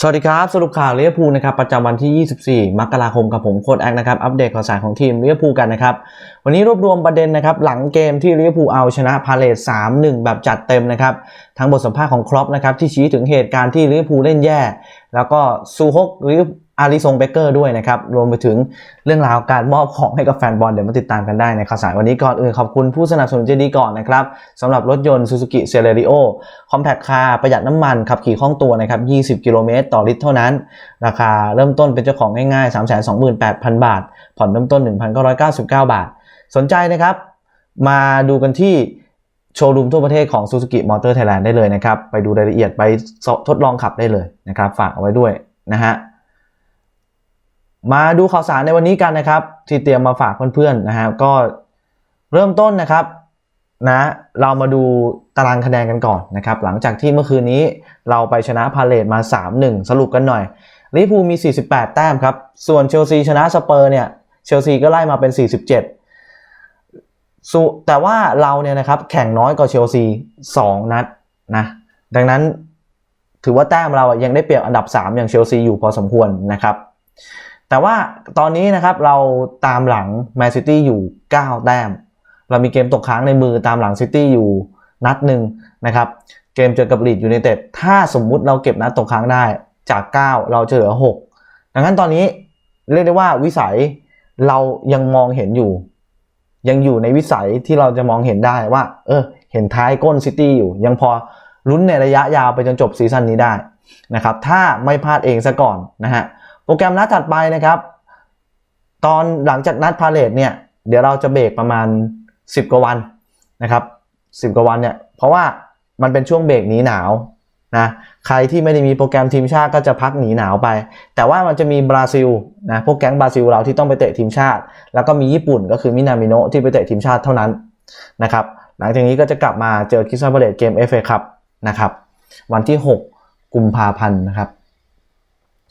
สวัสดีครับ สรุปข่าวลิเวอร์พูนะครับประจำวันที่ 24 มกราคมกับผมโค้ดแอคนะครับอัปเดตข่าวสารของทีมลิเวอร์พูกันนะครับวันนี้รวบรวมประเด็นนะครับหลังเกมที่ลิเวอร์พูเอาชนะพาเลต3-1 แบบจัดเต็มนะครับทั้งบทสัมภาษณ์ของครอปนะครับที่ชี้ถึงเหตุการณ์ที่ลิเวอร์พูเล่นแย่ แล้วก็ซูฮกหรือ อาริซงเบเกอร์ด้วยนะครับ รวมไปถึงเรื่องราวการมอบของให้กับแฟนบอลเดี๋ยวมาติดตามกันได้ในข่าวสารวันนี้ก่อนอื่นขอบคุณผู้สนับสนุนใจดีก่อนนะครับสำหรับรถยนต์ Suzuki c e l e r i o Compact Car ประหยัดน้ำมันขับขี่คล่องตัวนะครับ 20 กิโลเมตรต่อลิตรเท่านั้น ราคาเริ่มต้นเป็นเจ้าของง่ายๆ 328,000 บาท ผ่อนเริ่มต้น 1,999 บาท สนใจนะครับ มาดูกันที่โชว์รูมทั่วประเทศของ Suzuki Motor Thailand ได้เลยนะครับไปดูรายละเอียดไปทดลองขับได้เลยนะครับฝากเอาไว้ด้วยนะฮะ มาดูข่าวสารในวันนี้กันนะครับ ที่เตรียมมาฝากเพื่อนๆนะฮะก็เริ่มต้นนะครับนะเรามาดูตารางคะแนนกันก่อนนะครับหลังจากที่เมื่อคืนนี้เราไปชนะพาเลตมา 3-1 สรุปกันหน่อยลิเวอร์พูลมี 48 แต้มครับ ส่วนเชลซีชนะสเปอร์เนี่ยเชลซีก็ไล่มาเป็น 47สุแต่ว่าเราเนี่ยนะครับแข่งน้อยกว่าเชลซี 2 นัดนะดังนั้นถือว่าแต้มเรายังได้เปรียบอันดับ 3 อย่างเชลซีอยู่พอสมควรนะครับ แต่ว่าตอนนี้นะครับเราตามหลังแมนซิตี้อยู่ 9 แต้ม เรามีเกมตกค้างในมือตามหลังซิตี้อยู่นัดหนึ่งนะครับเกมเจอกับลีดยูไนเต็ดถ้าสมมุติเราเก็บนัดตกค้างได้จาก 9 เราจะเหลือ 6 ดังนั้นตอนนี้เรียกได้ว่าวิสัยเรายังมองเห็นอยู่ ยังอยู่ในวิสัยที่เราจะมองเห็นได้ว่า เออ เห็นท้ายก้นซิตี้อยู่ ยังพอลุ้นในระยะยาวไปจนจบซีซั่นนี้ได้นะครับถ้าไม่พลาดเองซะก่อนนะฮะ โปรแกรมนัดถัดไปนะครับ ตอนหลังจากนัดพาเลทเนี่ย เดี๋ยวเราจะเบรกประมาณ 10 กว่าวันนะครับ 10 กว่าวันเนี่ย เพราะว่ามันเป็นช่วงเบรกหนีหนาวนะใครที่ไม่ได้มีโปรแกรมทีมชาติก็จะพักหนีหนาวไป แต่ว่ามันจะมีบราซิลนะพวกแก๊งบราซิลเราที่ต้องไปเตะทีมชาติ แล้วก็มีญี่ปุ่นก็คือมินามิโนะที่ไปเตะทีมชาติเท่านั้นนะครับหลังจากนี้ก็จะกลับมาเจอคิสซาเบเลตเกม FA ครับนะครับวันที่ 6 กุมภาพันธ์นะครับ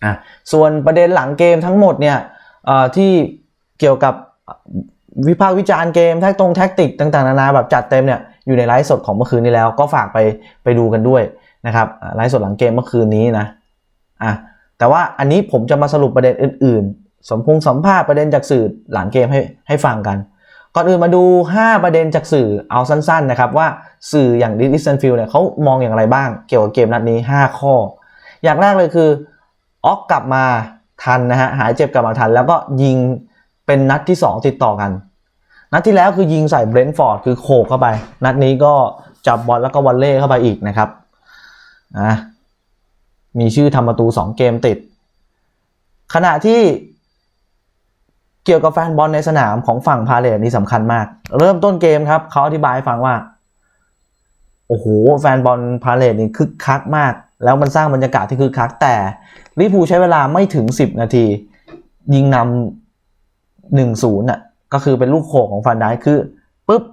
ะส่วนประเด็นหลังเกมทั้งหมดเนี่ยที่เกี่ยวกับวิพากษ์วิจารณ์เกมแท็กตรงแท็กติกต่างๆนานาแบบจัดเต็มเนี่ยอยู่ในไลฟ์สดของเมื่อคืนนี้แล้วก็ฝากไปไปดูกันด้วยนะครับไลฟ์สดหลังเกมเมื่อคืนนี้นะอะแต่ว่าอันนี้ผมจะมาสรุปประเด็นอื่นๆ สมพงสัมภาษณ์ประเด็นจากสื่อหลังเกมให้ให้ฟังกัน ก่อนอื่นมาดู 5 ประเด็นจากสื่อเอาสั้นๆนะครับว่าสื่ออย่างดิสเซนฟิลเนี่ยเขามองอย่างไรบ้างเกี่ยวกับเกมนัดนี้ 5 ข้อ อย่างแรกเลยคือ ออกกลับมาทันนะฮะหายเจ็บกลับมาทัน แล้วก็ยิงเป็นนัดที่ 2 ติดต่อกัน นัดที่แล้วคือยิงใส่เบรนท์ฟอร์ดคือโขกเข้าไป นัดนี้ก็จับบอลแล้วก็วอลเล่เข้าไปอีกนะครับอะมีชื่อทำประตู 2 เกมติด ขณะที่เกี่ยวกับแฟนบอลในสนามของฝั่งพาเลทนี่สำคัญมาก เริ่มต้นเกมครับเขาอธิบายฟังว่า โอ้โห แฟนบอลพาเลทนี่คึกคักมาก แล้วมันสร้างบรรยากาศที่คึกคักแต่ลิปูใช้เวลาไม่ถึง 10 นาที ยิงนำหนึ่งศูนย์อะก็คือเป็นลูกโขกของฟันได้คือปุ๊บ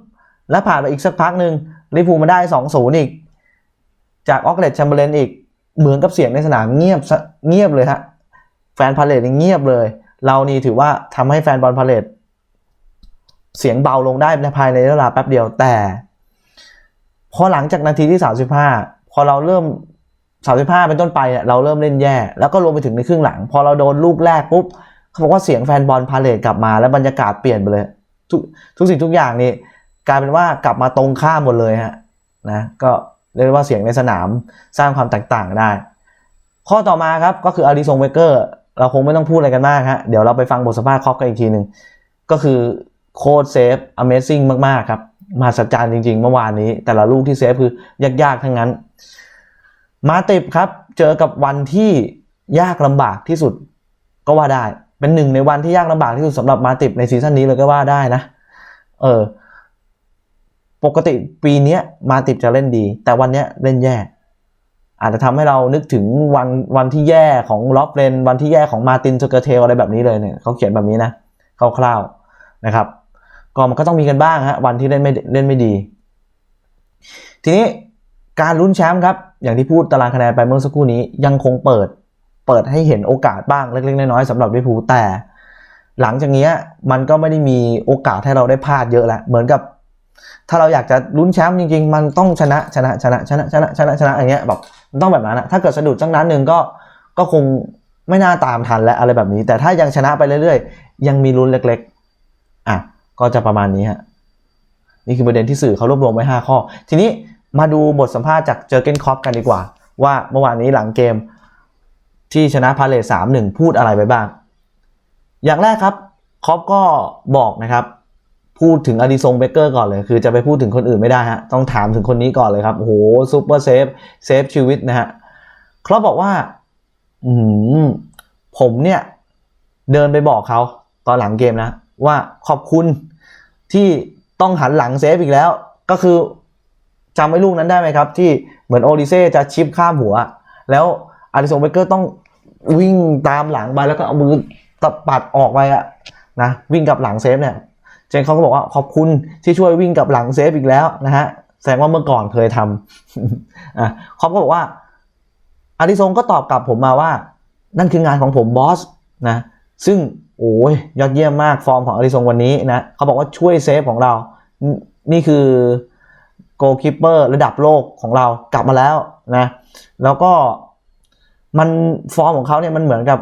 แล้วผ่านไปอีกสักพักหนึ่งลิปูมาได้สองศูนย์อีก จากออกเลตแชมเบอร์เลนอีกเหมือนกับเสียงในสนามเงียบเงียบเลยฮะแฟนพาเลทนี่เงียบเลย เรานี่ถือว่าทำให้แฟนบอลพาเลทเสียงเบาลงได้ในภายในเวลาแป๊บเดียวแต่ พอหลังจากนาทีที่ 35 พอเราเริ่ม 35เป็นต้นไปเนี่ยเราเริ่มเล่นแย่ แล้วก็รวมไปถึงในครึ่งหลัง พอเราโดนลูกแรกปุ๊บเขาบอกว่าเสียงแฟนบอลพาเลทกลับมาแล้วบรรยากาศเปลี่ยนไปเลย ทุกทุกสิ่งทุกอย่างนี่กลายเป็นว่ากลับมาตรงข้ามหมดเลยฮะนะก็เรียกว่าเสียงในสนามสร้างความแตกต่างได้ ข้อต่อมาครับก็คืออาริซงเวเกอร์เราคงไม่ต้องพูดอะไรกันมากฮะเดี๋ยวเราไปฟังบทสัมภาษณ์คอปกันอีกทีหนึ่งก็คือโคตรเซฟ Amazing มาก ๆ ครับมาสัจจารย์จริง ๆ เมื่อวานนี้ แต่ละลูกที่เซฟคือยาก ๆ ทั้งนั้น มาติบครับ เจอกับวันที่ยากลำบากที่สุดก็ว่าได้ เป็นหนึ่งในวันที่ยากลำบากที่สุดสำหรับมาติบในซีซั่นนี้เลยก็ว่าได้นะ เออ ปกติปีนี้มาติบจะเล่นดี แต่วันนี้เล่นแย่ อาจจะทำให้เรานึกถึงวันวันที่แย่ของล็อบเลนวันที่แย่ของมาตินสเกอร์เทลอะไรแบบนี้เลยเนี่ยเขาเขียนแบบนี้นะคร่าวๆนะครับ ก็มันก็ต้องมีกันบ้างฮะวันที่เล่นไม่เล่นไม่ดี ทีนี้การลุ้นแชมป์ครับ อย่างที่พูดตารางคะแนนไปเมื่อสักครู่นี้ยังคงเปิด เปิดให้เห็นโอกาสบ้างเล็กๆน้อยๆสำหรับลิเวอร์พูลแต่ หลังจากนี้มันก็ไม่ได้มีโอกาสให้เราได้พลาดเยอะแล้วเหมือนกับ ถ้าเราอยากจะลุ้นแชมป์จริง ๆ มันต้องชนะชนะชนะชนะชนะชนะชนะอย่างเงี้ยแบบมันต้องแบบนั้นนะถ้าเกิดสะดุดสักนัดหนึ่งก็ก็คงไม่น่าตามทันและอะไรแบบนี้ แต่ถ้ายังชนะไปเรื่อยๆ ยังมีลุ้นเล็กๆอะก็จะประมาณนี้ฮะนี่คือประเด็นที่สื่อเขารวบรวมไว้ 5 ข้อ ทีนี้ มาดูบทสัมภาษณ์จากเจอเกนคอปกันดีกว่า ว่าเมื่อวานนี้หลังเกมที่ชนะพาเลสามหนึ่งพูดอะไรไปบ้าง อย่างแรกครับคอปก็บอกนะครับพูดถึงอดิซงเบเกอร์ก่อนเลย คือจะไปพูดถึงคนอื่นไม่ได้ฮะ ต้องถามถึงคนนี้ก่อนเลยครับโอ้โหซูเปอร์เซฟเซฟชีวิตนะฮะครอปบอกว่า อืมผมเนี่ย เดินไปบอกเขาตอนหลังเกมนะ ว่าขอบคุณที่ต้องหันหลังเซฟอีกแล้ว ก็คือ จำไอ้ลูกนั้นได้ไหมครับ ที่เหมือนโอดิเซ่จะชิปข้ามหัว แล้วอาริสงเบเกอร์ต้องวิ่งตามหลังไปแล้วก็เอามือตปัดออกไปอะนะวิ่งกับหลังเซฟเนี่ยเจนเขาก็บอกว่าขอบคุณที่ช่วยวิ่งกับหลังเซฟอีกแล้วนะฮะแสดงว่าเมื่อก่อนเคยทำอะเขาก็บอกว่าอาริซงก็ตอบกลับผมมาว่า นั่นคืองานของผมบอสนะซึ่งโอ้ยยอดเยี่ยมมากฟอร์มของอาริซงวันนี้นะเขาบอกว่าช่วยเซฟของเรา นี่คือ โกลคิปเปอร์ระดับโลกของเรากลับมาแล้วนะ แล้วก็มันฟอร์มของเขาเนี่ยมันเหมือนกับ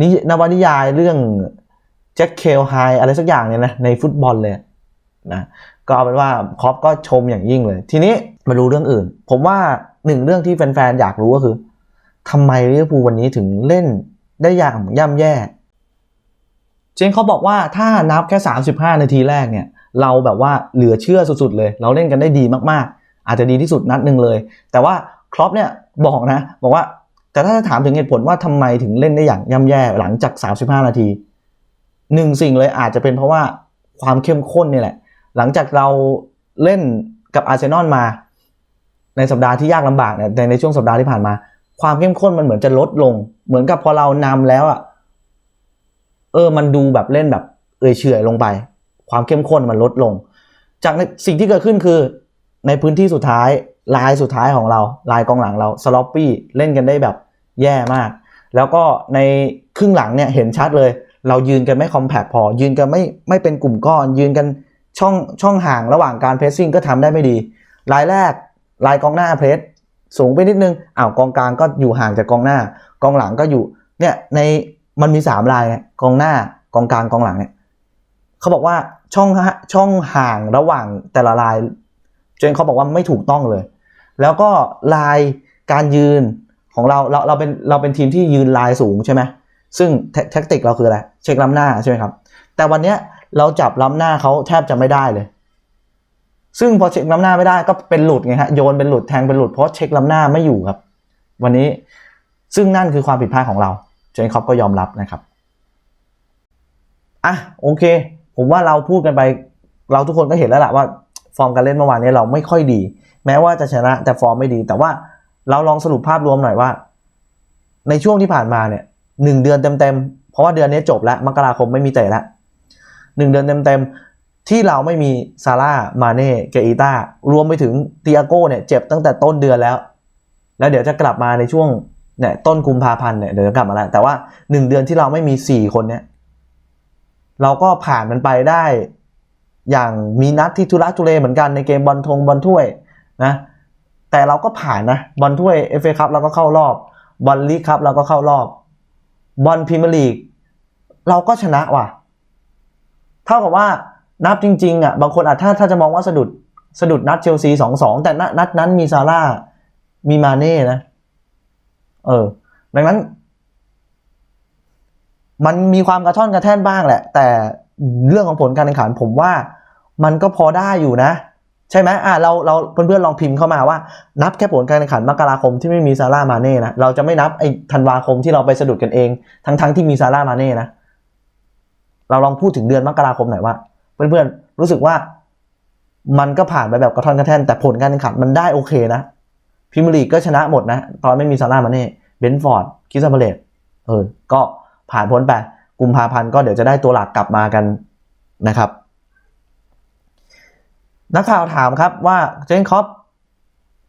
นินวนิยายเรื่องแจ็คเคลไฮอะไรสักอย่างเนี่ยนะในฟุตบอลเลยนะก็เอาเป็นว่าครอปก็ชมอย่างยิ่งเลย ทีนี้มาดูเรื่องอื่น ผมว่าหนึ่งเรื่องที่แฟนๆ อยากรู้ก็คือทำไมลิเวอร์พูลวันนี้ถึงเล่นได้อย่างย่ำแย่ เจนเขาบอกว่าถ้านับแค่ 35 นาทีแรกเนี่ย เราแบบว่าเหลือเชื่อสุดๆเลย เราเล่นกันได้ดีมากๆ อาจจะดีที่สุดนัดหนึ่งเลย แต่ว่าครอปเนี่ยบอกนะ บอกว่าแต่ถ้าจะถามถึงเหตุผลว่าทำไมถึงเล่นได้อย่างย่ำแย่หลังจาก 35 นาทีหนึ่งสิ่งเลยอาจจะเป็นเพราะว่าความเข้มข้นนี่แหละ หลังจากเราเล่นกับอาร์เซนอลมา ในสัปดาห์ที่ยากลำบากเนี่ยในในช่วงสัปดาห์ที่ผ่านมา ความเข้มข้นมันเหมือนจะลดลง เหมือนกับพอเรานำแล้วอะเออมันดูแบบเล่นแบบเอื่อยเฉยลงไป ความเข้มข้นมันลดลง จากสิ่งที่เกิดขึ้นคือในพื้นที่สุดท้ายลายสุดท้ายของเราลายกองหลังเราสล็อปปี้เล่นกันได้แบบแย่มาก แล้วก็ในครึ่งหลังเนี่ยเห็นชัดเลย เรายืนกันไม่คอมแพคพอ ยืนกันไม่ไม่เป็นกลุ่มก้อน ยืนกันช่องช่องห่างระหว่างการเพรสซิ่งก็ทำได้ไม่ดีรายแรกลายกองหน้าเพรสสูงไปนิดนึงอ้าวกองกลางก็อยู่ห่างจากกองหน้า กองหลังก็อยู่เนี่ยในมันมีสามลายกองหน้ากองกลางกองหลังเนี่ยเขาบอกว่า ช่องช่องห่างระหว่างแต่ละลายเจนเขาบอกว่าไม่ถูกต้องเลย แล้วก็ลายการยืนของเราเราเราเป็นเราเป็นทีมที่ยืนลายสูงใช่ไหมซึ่งแท็กติกเราคืออะไรเช็คล้ำหน้าใช่ไหมครับ แต่วันเนี้ยเราจับล้ำหน้าเขาแทบจะไม่ได้เลย ซึ่งพอเช็คล้ำหน้าไม่ได้ก็เป็นหลุดไงฮะโยนเป็นหลุดแทงเป็นหลุดเพราะเช็คล้ำหน้าไม่อยู่ครับ วันนี้ซึ่งนั่นคือความผิดพลาดของเราเจนคอปก็ยอมรับนะครับอะโอเค ผมว่าเราพูดกันไป เราทุกคนก็เห็นแล้วล่ะว่า ฟอร์มการเล่นเมื่อวานนี้เราไม่ค่อยดี แม้ว่าจะชนะแต่ฟอร์มไม่ดี แต่ว่าเราลองสรุปภาพรวมหน่อยว่า ในช่วงที่ผ่านมาเนี่ยหนึ่งเดือนเต็มๆเพราะว่าเดือนนี้จบแล้วมกราคมไม่มีเตะแล้วหนึ่งเดือนเต็มๆที่เราไม่มีซาร่ามาเน่เกอิต้ารวมไปถึงเตียโก้เนี่ยเจ็บตั้งแต่ต้นเดือนแล้ว แล้วเดี๋ยวจะกลับมาในช่วงเนี่ยต้นกุมภาพันธ์เนี่ยเดี๋ยวจะกลับมาแล้วแต่ว่าหนึ่งเดือนที่เราไม่มีสี่คนเนี่ย เราก็ผ่านมันไปได้ อย่างมีนัดที่ทุรักทุเลเหมือนกันในเกมบอลทงบอลถ้วยนะแต่เราก็ผ่านนะบอลถ้วยเอฟเอคัพเราก็เข้ารอบบอลลีกครับเราก็เข้ารอบบอลพรีเมียร์ลีกเราก็ชนะว่ะ เท่ากับว่านับจริงๆอะบางคนอาจถ้าถ้าจะมองว่าสะดุดสะดุดนัดเชลซีสองสองแต่นัดนัดนั้นมีซาร่ามีมาเน่นะ เออ ดังนั้น มันมีความกระท่อนกระแท่นบ้างแหละ แต่เรื่องของผลการแข่งขันผมว่ามันก็พอได้อยู่นะ ใช่ไหมอะเราเราเพื่อนๆลองพิมพ์เข้ามาว่า นับแค่ผลการแข่งขันมกราคมที่ไม่มีซาร่ามาเน่นะเราจะไม่นับไอ้ธันวาคมที่เราไปสะดุดกันเอง ทั้งๆทที่มีซาร่ามาเน่นะเราลองพูดถึงเดือนมกราคมหน่อยว่า เพื่อนๆรู้สึกว่ามันก็ผ่านไปแบบกระท่อนกระแท่นแต่ผลการแข่งขันมันได้โอเคนะพิมลีกก็ชนะหมดนะ ตอนไม่มีซาร่ามาเน่เบนฟอร์ดคิสซาเบเลตเออก็ ผ่านพ้นไปกุมภาพันธ์ก็เดี๋ยวจะได้ตัวหลักกลับมากันนะครับ นักข่าวถามครับว่าเจนครอป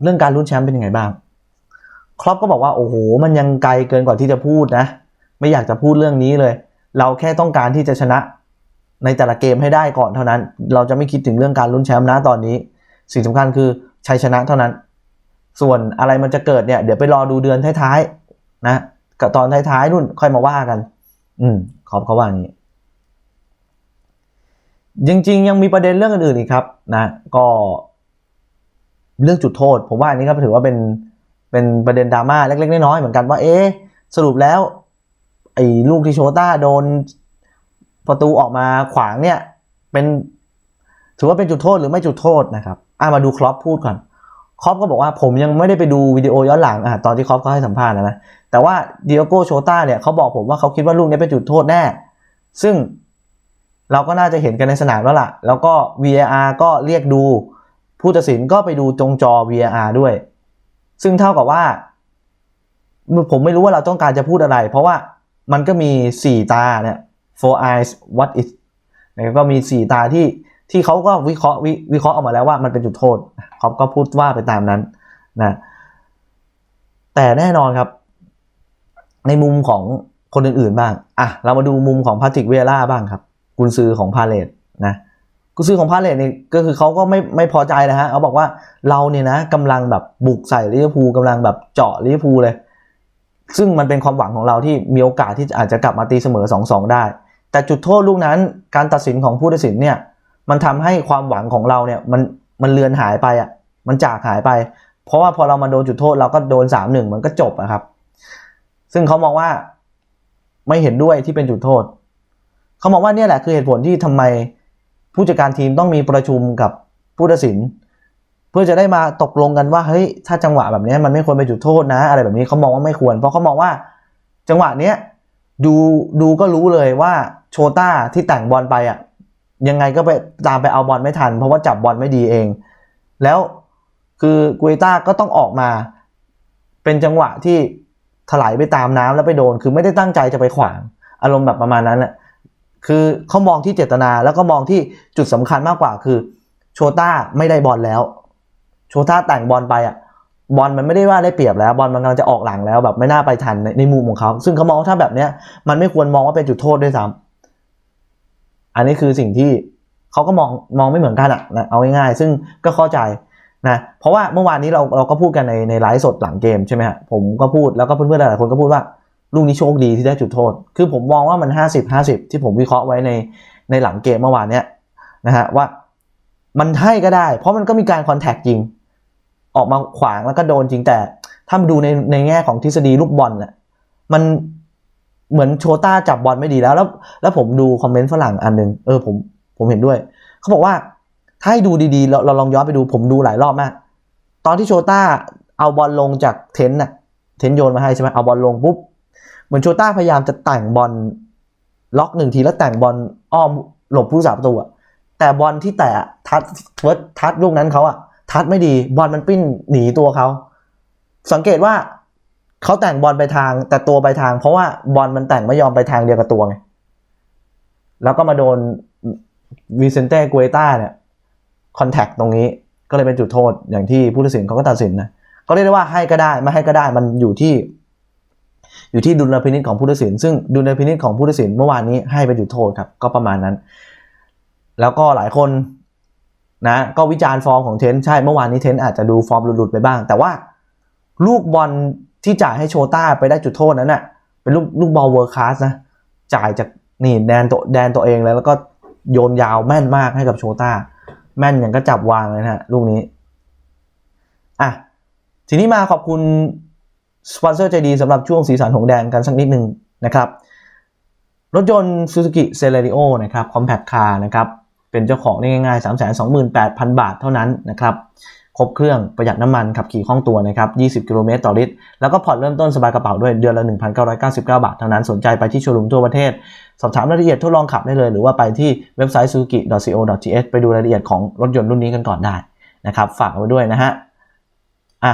เรื่องการลุ้นแชมป์เป็นยังไงบ้าง ครอปก็บอกว่าโอ้โห มันยังไกลเกินกว่าที่จะพูดนะ ไม่อยากจะพูดเรื่องนี้เลย เราแค่ต้องการที่จะชนะในแต่ละเกมให้ได้ก่อนเท่านั้น เราจะไม่คิดถึงเรื่องการลุ้นแชมป์นะตอนนี้ สิ่งสำคัญคือชัยชนะเท่านั้น ส่วนอะไรมันจะเกิดเนี่ย เดี๋ยวไปรอดูเดือนท้ายๆนะกับตอนท้ายๆนู่นค่อยมาว่ากัน อืมขอบเขาว่าอย่างนี้ จริง ๆ ยังมีประเด็นเรื่องอื่นๆอีกครับ นะ ก็เรื่องจุดโทษ ผมว่าอันนี้ก็ถือว่าเป็นเป็นประเด็นดราม่าเล็กๆน้อยๆเหมือนกันว่า เอ๊ะสรุปแล้ว ไอ้ลูกที่โชต้าโดนประตูออกมาขวางเนี่ย เป็น ถือว่าเป็นจุดโทษหรือไม่จุดโทษนะครับอะมาดูครอปพูดก่อน ครอปก็บอกว่าผมยังไม่ได้ไปดูวิดีโอย้อนหลังอะตอนที่ครอปเขาให้สัมภาษณ์นะนะแต่ว่าเดียโก้โชต้าเนี่ยเขาบอกผมว่าเขาคิดว่าลูกนี้เป็นจุดโทษแน่ ซึ่งเราก็น่าจะเห็นกันในสนามแล้วล่ะ แล้วก็ VAR ก็เรียกดู ผู้ตัดสินก็ไปดูตรงจอ VAR ด้วย ซึ่งเท่ากับว่า ผมไม่รู้ว่าเราต้องการจะพูดอะไร เพราะว่ามันก็มี 4 ตาเนี่ย four eyes what is แล้วก็มี 4 ตาที่ ที่เขาก็วิเคราะห์วิวิเคราะห์ออกมาแล้วว่ามันเป็นจุดโทษเขาก็พูดว่าไปตามนั้นนะแต่แน่นอนครับ ในมุมของคนอื่นๆบ้างอะเรามาดูมุมของพาติกเวล่าบ้างครับ กุนซือของพาเลตนะกุนซือของพาเลตนี่ก็คือเขาก็ไม่ไม่พอใจนะฮะเขาบอกว่าเราเนี่ยนะกำลังแบบบุกใส่ลิเวอร์พูลกำลังแบบเจาะลิเวอร์พูลเลย ซึ่งมันเป็นความหวังของเราที่มีโอกาสที่อาจจะกลับมาตีเสมอ 2-2 ได้ แต่จุดโทษลูกนั้นการตัดสินของผู้ตัดสินเนี่ย มันทำให้ความหวังของเราเนี่ยมันมันเลือนหายไปอะมันจากหายไป เพราะว่าพอเรามาโดนจุดโทษเราก็โดน3-1มันก็จบอะครับ ซึ่งเขามองว่าไม่เห็นด้วยที่เป็นจุดโทษ เขามองว่าเนี่ยแหละคือเหตุผลที่ทำไมผู้จัดการทีมต้องมีประชุมกับผู้ตัดสิน เพื่อจะได้มาตกลงกันว่าเฮ้ยถ้าจังหวะแบบนี้มันไม่ควรเป็นจุดโทษนะ อะไรแบบนี้เขามองว่าไม่ควร เพราะเขามองว่าจังหวะเนี้ยดูดูก็รู้เลยว่าโชต้าที่แต่งบอลไปอะ ยังไงก็ไปตามไปเอาบอลไม่ทัน เพราะว่าจับบอลไม่ดีเอง แล้วคือกุยต้าก็ต้องออกมา เป็นจังหวะที่ถลายไปตามน้ำแล้วไปโดน คือไม่ได้ตั้งใจจะไปขวาง อารมณ์แบบประมาณนั้นแหละคือเขามองที่เจตนาแล้วก็มองที่จุดสำคัญมากกว่าคือ โชต้าไม่ได้บอลแล้ว โชต้าแต่งบอลไปอะบอลมันไม่ได้ว่าได้เปรียบแล้ว บอลมันกำลังจะออกหลังแล้วแบบไม่น่าไปทันในในมุมของเขา ซึ่งเขามองว่าถ้าแบบเนี้ยมันไม่ควรมองว่าเป็นจุดโทษด้วยซ้ำ อันนี้คือสิ่งที่เขาก็มองมองไม่เหมือนกันอะนะเอาง่ายๆซึ่งก็เข้าใจนะเพราะว่าเมื่อวานนี้เราเราก็พูดกันในในไลฟ์สดหลังเกมใช่ไหมฮะผมก็พูดแล้วก็เพื่อนๆหลายๆคนก็พูดว่าลูกนี้โชคดีที่ได้จุดโทษ คือผมมองว่ามัน 50 50 ที่ผมวิเคราะห์ไว้ในในหลังเกมเมื่อวานเนี้ยนะฮะว่ามันให้ก็ได้ เพราะมันก็มีการคอนแทคจริง ออกมาขวางแล้วก็โดนจริงแต่ ถ้ามาดูในในแง่ของทฤษฎีลูกบอลน่ะมัน เหมือนโชต้าจับบอลไม่ดีแล้ว แล้ว แล้วผมดูคอมเมนต์ฝรั่งอันหนึงเออผมผมเห็นด้วย เขาบอกว่าถ้าให้ดูดีๆ เราเราลองย้อนไปดูผมดูหลายรอบมาก ตอนที่โชต้าเอาบอลลงจากเทนน่ะ เทนโยนมาให้ใช่ไหมเอาบอลลงปุ๊บเหมือนโชต้าพยายามจะแต่งบอลล็อกหนึ่งทีแล้วแต่งบอลอ้อมหลบผู้สาประตูอะแต่บอลที่แตะทัดเฟิร์สทัดลูกนั้นเขาอะทัดไม่ดีบอลมันปิ้นหนีตัวเขาสังเกตว่า เขาแต่งบอลไปทางแต่ตัวไปทาง เพราะว่าบอลมันแต่งไม่ยอมไปทางเดียวกับตัวไงแล้วก็มาโดนวิเซนเต้กัวต้าเนี่ยคอนแทคตรงนี้ก็เลยเป็นจุดโทษอย่างที่ผู้ตัดสินเขาก็ตัดสินนะก็เรียกได้ว่าให้ก็ได้ไม่ให้ก็ได้มันอยู่ที่ อยู่ที่ดุลพินิจของผู้ตัดสิน ซึ่งดุลพินิจของผู้ตัดสินเมื่อวานนี้ให้เป็นจุดโทษครับ ก็ประมาณนั้น แล้วก็หลายคนนะก็วิจารณ์ฟอร์มของเทนใช่เมื่อวานนี้เทนอาจจะดูฟอร์มหลุดๆไปบ้าง แต่ว่าลูกบอล ที่จ่ายให้โชต้าไปได้จุดโทษนั้นน่ะ เป็นลูกลูกบอลเวิร์คคลาสนะ จ่ายจากนี่แดนตัวแดนตัวเองแล้วแล้วก็โยนยาวแม่นมากให้กับโชต้า แม่นอย่างก็จับวางเลยนะฮะลูกนี้ อะ ทีนี้มาขอบคุณสปอนเซอร์ใจดีสำหรับช่วงสีสันของแดงกันสักนิดหนึ่งนะครับ รถยนต์ Suzuki Celerio นะครับ Compact Car นะครับ เป็นเจ้าของได้ง่ายๆ 328,000 บาทเท่านั้นนะครับ ครบเครื่องประหยัดน้ำมันขับขี่คล่องตัวนะครับ 20 กิโลเมตรต่อลิตร แล้วก็ผ่อนเริ่มต้นสบายกระเป๋าด้วยเดือนละ 1,999 บาท เท่านั้นสนใจไปที่โชว์รูมทั่วประเทศ สอบถามรายละเอียดทดลองขับได้เลย หรือว่าไปที่เว็บไซต์ suzuki.co.th ไปดูรายละเอียดของรถยนต์รุ่นนี้กันก่อนได้นะครับ ฝากเอาไว้ด้วยนะฮะอะ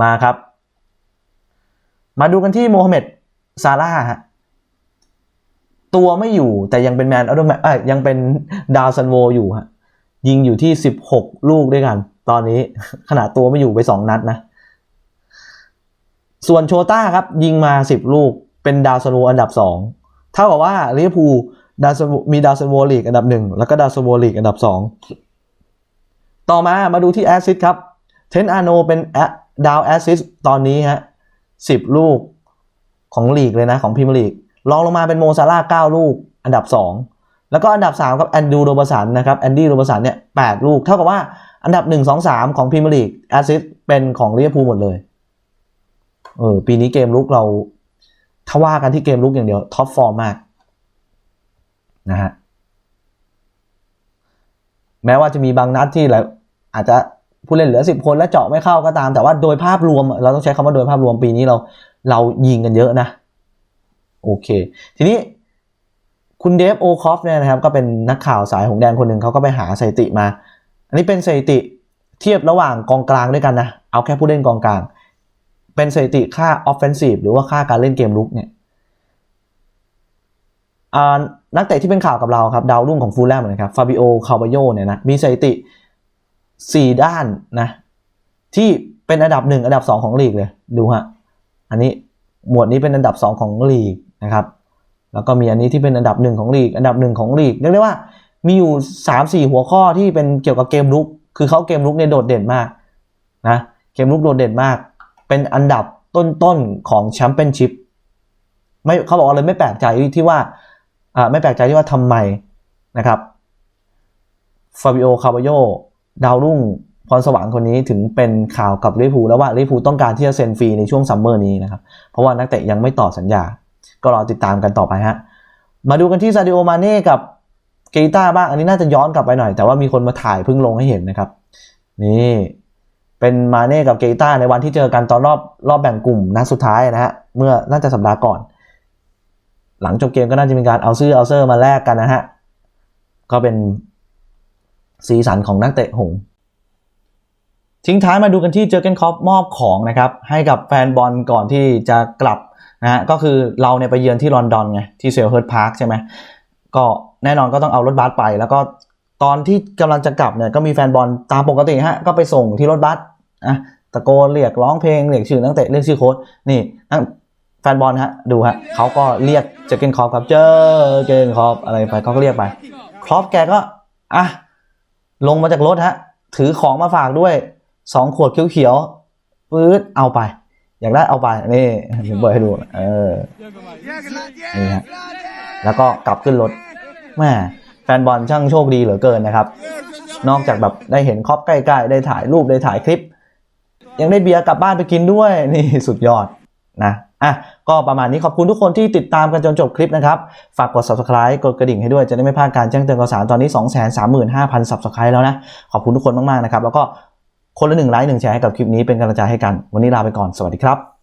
มาครับ มาดูกันที่โมฮัมเหม็ดซาร่าห์ฮะตัวไม่อยู่แต่ยังเป็นแมนออโตแมเอ้ยยังเป็นดาวซันโวอยู่ฮะยิงอยู่ที่ 16 ลูกด้วยกัน ตอนนี้ขนาดตัวไม่อยู่ไป2นัดนะ ส่วนโชต้าครับ ยิงมา10ลูกเป็นดาวซันโวอันดับ2เท่ากับว่าลิเวอร์พูลดาวมีดาวซันโวลีกอันดับ1แล้วก็ดาวซันโวลีกอันดับ2ต่อมามาดูที่แอสซิสครับเทนอาโนเป็นดาวแอสซิสตอนนี้ฮะ10ลูกของลีกเลยนะของพรีเมียร์ลีกรองลงมาเป็นโมซาร่าห์9ลูก อันดับ2แล้วก็อันดับ3กับแอนดูโรบสันนะครับแอนดี้โรบสันเนี่ย8ลูก เท่ากับว่า อันดับ 1 2 3 ของพรีเมียร์ลีกแอสซิสเป็นของลิเวอร์พูลหมดเลย เออ ปีนี้เกมลุกเราถ้าว่ากันที่เกมลุกอย่างเดียวท็อปฟอร์มมากนะฮะแม้ว่าจะมีบางนัดที่หลายอาจจะผู้เล่นเหลือ 10 คนและเจาะไม่เข้าก็ตาม แต่ว่าโดยภาพรวม เราต้องใช้คำว่าโดยภาพรวมปีนี้เรา เรายิงกันเยอะนะ โอเค ทีนี้คุณเดฟโอคอฟเนี่ยนะครับ ก็เป็นนักข่าวสายหงแดงคนหนึ่งเขาก็ไปหาสถิติมา อันนี้เป็นสถิติเทียบระหว่างกองกลางด้วยกันนะ เอาแค่ผู้เล่นกองกลาง เป็นสถิติค่า offensive หรือว่าค่าการเล่นเกมลุกเนี่ยอ่านักเตะที่เป็นข่าวกับเราครับ ดาวรุ่งของฟูลแลมนะครับฟาบิโอ คาบาโยเนี่ยนะ มีสถิติ 4 ด้านนะ ที่เป็นอันดับ 1 อันดับ 2 ของลีกเลย ดูฮะ อันนี้หมวดนี้เป็นอันดับ 2 ของลีกนะครับ แล้วก็มีอันนี้ที่เป็นอันดับ 1 ของลีก อันดับ 1 ของลีก เรียกได้ว่า มีอยู่3-4หัวข้อที่เป็นเกี่ยวกับเกมลุก คือเขาเกมลุกเนี่ยโดดเด่นมากนะ เกมลุกโดดเด่นมาก เป็นอันดับต้นๆของแชมเปี้ยนชิพ ไม่เขาบอกเลยไม่แปลกใจที่ว่าอ่าไม่แปลกใจที่ว่าทำไมนะครับ ฟาบิโอ คาบาโย ดาวรุ่งพรสวรรค์คนนี้ถึงเป็นข่าวกับลิเวอร์พูลแล้วว่าลิเวอร์พูลต้องการที่จะเซ็นฟรีในช่วงซัมเมอร์นี้นะครับ เพราะว่านักเตะยังไม่ต่อสัญญา ก็รอติดตามกันต่อไปฮะ มาดูกันที่ซาดิโอ มาเน่กับ กตาบ้างอันนี้น่าจะย้อนกลับไปหน่อย แต่ว่ามีคนมาถ่ายเพิ่งลงให้เห็นนะครับ นี่เป็นมาเน่กับเกตาในวันที่เจอกันตอนรอบรอบแบ่งกลุ่มนัดสุดท้ายนะฮะเมื่อน่าจะสัปดาห์ก่อน หลังจบเกมก็น่าจะมีการเอาซื้อเอาเซอร์มาแลกกันนะฮะก็เป็นสีสันของนักเตะหงทิ้งท้ายมาดูกันที่เจอเกนคอปมอบของนะครับให้กับแฟนบอลก่อนที่จะกลับนะฮะก็คือเราเนี่ยไปเยือนที่ลอนดอนไงที่เซลเฮิร์ดพาร์คใช่ไหมก็ แน่นอนก็ต้องเอารถบัสไป แล้วก็ตอนที่กำลังจะกลับเนี่ยก็มีแฟนบอลตามปกติฮะก็ไปส่งที่รถบัสอะตะโกนเรียกร้องเพลงเรียกชื่อนักเตะเรียกชื่อโค้ชนี่แฟนบอลฮะดูฮะเขาก็เรียกเจอเกนคอปครับเจอเกนคอปอะไรไปเขาก็เรียกไปครอปแกก็อะลงมาจากรถฮะถือของมาฝากด้วยสองขวดเขียวๆปื๊ดเอาไป อยากได้เอาไปนี่ผมเปิดให้ดูเออนี่ฮะแล้วก็กลับขึ้นรถ แม่แฟนบอลช่างโชคดีเหลือเกินนะครับ นอกจากแบบได้เห็นครอปใกล้ๆ ได้ถ่ายรูปได้ถ่ายคลิป ยังได้เบียร์กลับบ้านไปกินด้วยนี่สุดยอดนะอะก็ประมาณนี้ขอบคุณทุกคนที่ติดตามกันจนจบคลิปนะครับ ฝากกด subscribe กดกระดิ่งให้ด้วยจะได้ไม่พลาดการแจ้งเตือนข่าวสารตอนนี้ 235,000 subscribe แล้วนะ ขอบคุณทุกคนมากๆนะครับ แล้วก็คนละหนึ่งไลค์หนึ่งแชร์ให้กับคลิปนี้เป็นกำลังใจให้กัน วันนี้ลาไปก่อนสวัสดีครับ